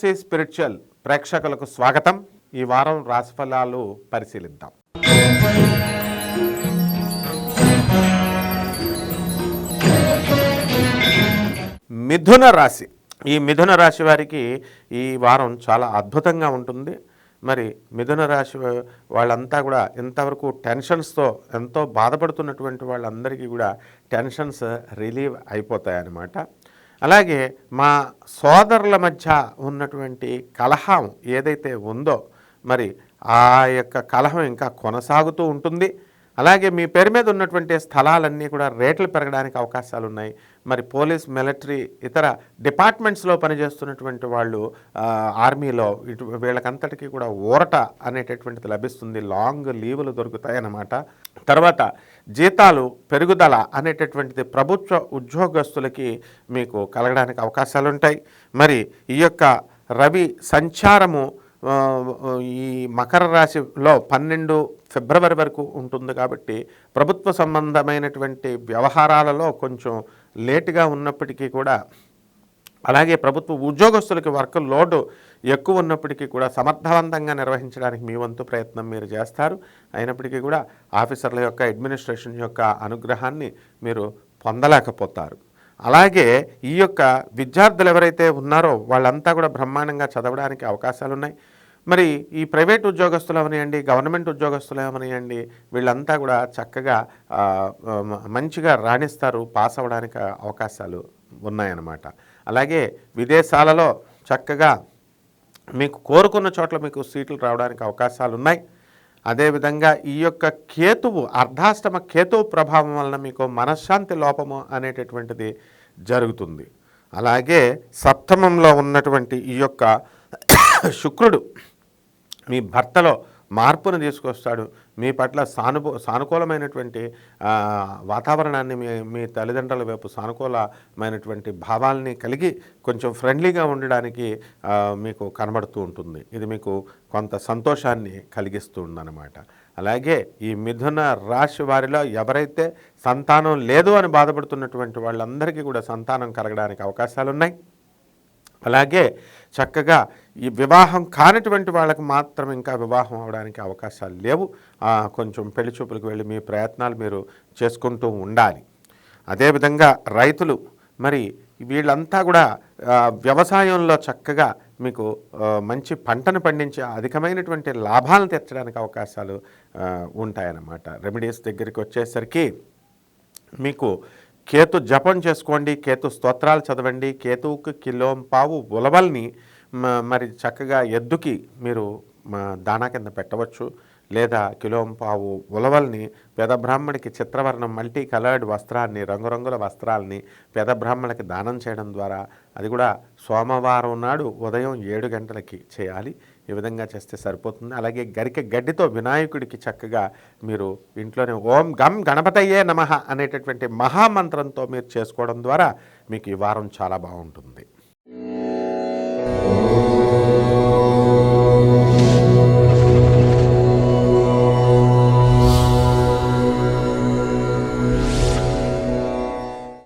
Spiritual ప్రేక్షకులకు స్వాగతం. ఈ వారం రాశిఫలాలు పరిశీలిద్దాం. మిథున రాశి. ఈ మిథున రాశి వారికి ఈ వారం చాలా అద్భుతంగా ఉంటుంది. మరి మిథున రాశి వాళ్ళంతా కూడా ఇంతవరకు టెన్షన్స్తో ఎంతో బాధపడుతున్నటువంటి వాళ్ళందరికీ కూడా టెన్షన్స్ రిలీవ్ అయిపోతాయన్నమాట. అలాగే మా సోదరుల మధ్య ఉన్నటువంటి కలహం ఏదైతే ఉందో మరి ఆ యొక్క కలహం ఇంకా కొనసాగుతూ ఉంటుంది. అలాగే మీ పేరు మీద ఉన్నటువంటి స్థలాలన్నీ కూడా రేట్లు పెరగడానికి అవకాశాలు ఉన్నాయి మరి పోలీస్ మిలిటరీ ఇతర డిపార్ట్మెంట్స్లో పనిచేస్తున్నటువంటి వాళ్ళు ఆర్మీలో ఇటు వీళ్ళకంతటికీ కూడా ఊరట అనేటటువంటిది లభిస్తుంది. లాంగ్ లీవులు దొరుకుతాయి అన్నమాట తర్వాత జీతాలు పెరుగుదల అనేటటువంటిది ప్రభుత్వ ఉద్యోగస్తులకి మీకు కలగడానికి అవకాశాలు ఉంటాయి మరి ఈ యొక్క రవి సంచారము ఈ మకర రాశిలో పన్నెండు ఫిబ్రవరి వరకు ఉంటుంది కాబట్టి ప్రభుత్వ సంబంధమైనటువంటి వ్యవహారాలలో కొంచెం లేటుగా ఉన్నప్పటికీ కూడా అలాగే ప్రభుత్వ ఉద్యోగస్తులకి వర్క్ లోడ్ ఎక్కువ ఉన్నప్పటికీ కూడా సమర్థవంతంగా నిర్వహించడానికి మీ వంతు ప్రయత్నం మీరు చేస్తారు. అయినప్పటికీ కూడా ఆఫీసర్ల యొక్క అడ్మినిస్ట్రేషన్ యొక్క అనుగ్రహాన్ని మీరు పొందలేకపోతారు. అలాగే ఈ యొక్క విద్యార్థులు ఎవరైతే ఉన్నారో వాళ్ళంతా కూడా బ్రహ్మాండంగా చదవడానికి అవకాశాలు ఉన్నాయి మరి ఈ ప్రైవేట్ ఉద్యోగస్తులు అవనియండి గవర్నమెంట్ ఉద్యోగస్తులు ఏమనియండి వీళ్ళంతా కూడా చక్కగా మంచిగా రాణిస్తారు పాస్ అవ్వడానికి అవకాశాలు ఉన్నాయన్నమాట. అలాగే విదేశాలలో చక్కగా మీకు కోరుకున్న చోట్ల మీకు సీట్లు రావడానికి అవకాశాలు ఉన్నాయి అదేవిధంగా ఈ యొక్క కేతువు అర్ధాష్టమ కేతువు ప్రభావం వలన మీకు మనశ్శాంతి లోపము అనేటటువంటిది జరుగుతుంది. అలాగే సప్తమంలో ఉన్నటువంటి ఈ యొక్క శుక్రుడు మీ భర్తలో మార్పును తీసుకొస్తాడు. మీ పట్ల సానుభూ సానుకూలమైనటువంటి వాతావరణాన్ని మీ మీ తల్లిదండ్రుల వైపు సానుకూలమైనటువంటి భావాల్ని కలిగి కొంచెం ఫ్రెండ్లీగా ఉండడానికి మీకు కనబడుతూ ఉంటుంది. ఇది మీకు కొంత సంతోషాన్ని కలిగిస్తూ ఉందన్నమాట. అలాగే ఈ మిథున రాశి వారిలో ఎవరైతే సంతానం లేదు అని బాధపడుతున్నటువంటి వాళ్ళందరికీ కూడా సంతానం కలగడానికి అవకాశాలు ఉన్నాయి అలాగే చక్కగా ఈ వివాహం కానటువంటి వాళ్ళకి మాత్రం ఇంకా వివాహం అవడానికి అవకాశాలు లేవు. కొంచెం పెళ్ళి చూపులకు వెళ్ళి మీ ప్రయత్నాలు మీరు చేసుకుంటూ ఉండాలి. అదేవిధంగా రైతులు మరి వీళ్ళంతా కూడా వ్యవసాయంలో చక్కగా మీకు మంచి పంటను పండించి అధికమైనటువంటి లాభాలను తెచ్చడానికి అవకాశాలు ఉంటాయన్నమాట. రెమెడీస్ దగ్గరికి వచ్చేసరికి మీకు కేతు జపం చేసుకోండి కేతు స్తోత్రాలు చదవండి కేతువుకి కిలోం పావు ఉలవల్ని మ- మరి చక్కగా ఎద్దుకి మీరు దానా కింద పెట్టవచ్చు. లేదా కిలోం పావు ఉలవల్ని పెదబ్రాహ్మణికి చిత్రవర్ణం మల్టీ కలర్డ్ వస్త్రాన్ని రంగురంగుల వస్త్రాల్ని పెద బ్రాహ్మణికి దానం చేయడం ద్వారా అది కూడా సోమవారం నాడు ఉదయం ఏడు గంటలకి చేయాలి. ఈ విధంగా చేస్తే సరిపోతుంది. అలాగే గరిక గడ్డితో వినాయకుడికి చక్కగా మీరు ఇంట్లోనే ఓం గం గణపతయ్యే నమః అనేటటువంటి మహామంత్రంతో మీరు చేసుకోవడం ద్వారా మీకు ఈ వారం చాలా బాగుంటుంది.